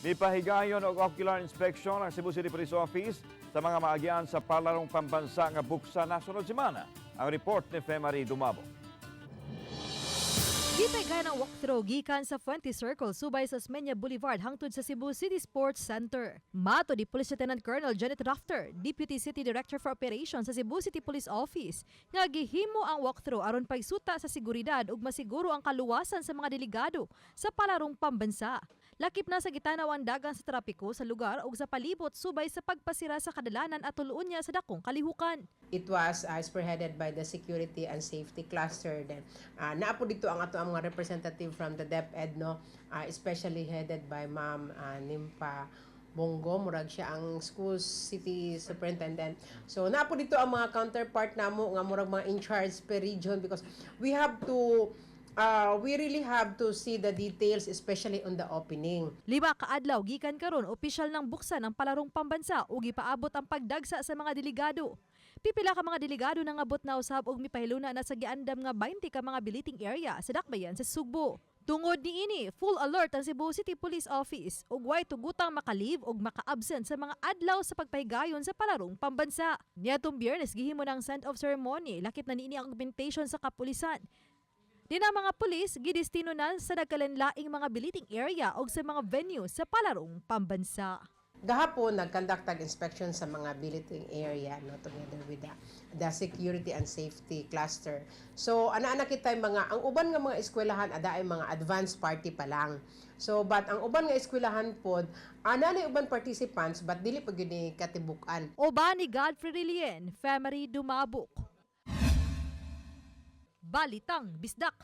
Mipahigayon og ocular inspection ang Cebu City Police Office sa mga maagyan sa palarong pambansa nga buksa nasunod semana. Ang report ni Femari Dumabo. Gitay gaya ng walkthrough gikan sa Fuente Circle subay sa Smenya Boulevard hangtod sa Cebu City Sports Center. Mato di Police Lieutenant Colonel Janet Rafter, Deputy City Director for Operations sa Cebu City Police Office, nga gihimo ang walkthrough aron pagsuta sa seguridad ug masiguro ang kaluwasan sa mga delegado sa palarong pambansa. Lakip na sa gitanaw ang dagan sa trapiko sa lugar ug sa palibot subay sa pagpasira sa kadalanan at tuluon niya sa dakong kalihukan. It was uh, spearheaded by the Security and Safety Cluster. Then, uh, naapo dito ang ato ang mga representative from the DepEd, no? Uh, especially headed by Ma'am uh, Nimpa Bongo, murag siya ang school city superintendent. So, naapo dito ang mga counterpart namo nga murag mga in charge per region because we have to uh, we really have to see the details especially on the opening. Lima kaadlaw gikan karon opisyal ng buksan ang palarong pambansa ug gipaabot ang pagdagsa sa mga delegado. Pipila ka mga delegado nang abot na usab og mipahiluna na sa giandam nga 20 ka mga biliting area sa dakbayan sa Sugbo. Tungod ni ini, full alert ang Cebu City Police Office ug way tugutang makalib ug maka-absent sa mga adlaw sa pagpahigayon sa palarong pambansa. Niadtong Biyernes gihimo ng send off ceremony lakip na niini ang augmentation sa kapulisan. Di na mga pulis gidestino na sa nagkalanlaing mga biliting area o sa mga venue sa palarong pambansa. Gahapon, nag-conduct tag inspection sa mga billeting area no, together with the, the security and safety cluster. So, ana-ana kita yung mga, ang uban nga mga eskwelahan, ada ay mga advanced party pa lang. So, but ang uban nga eskwelahan pod, ana na uban participants, but dili pa gyud ni katibukan. Oba ni Godfrey Rilien, Family Dumabok. Balitang Bisdak.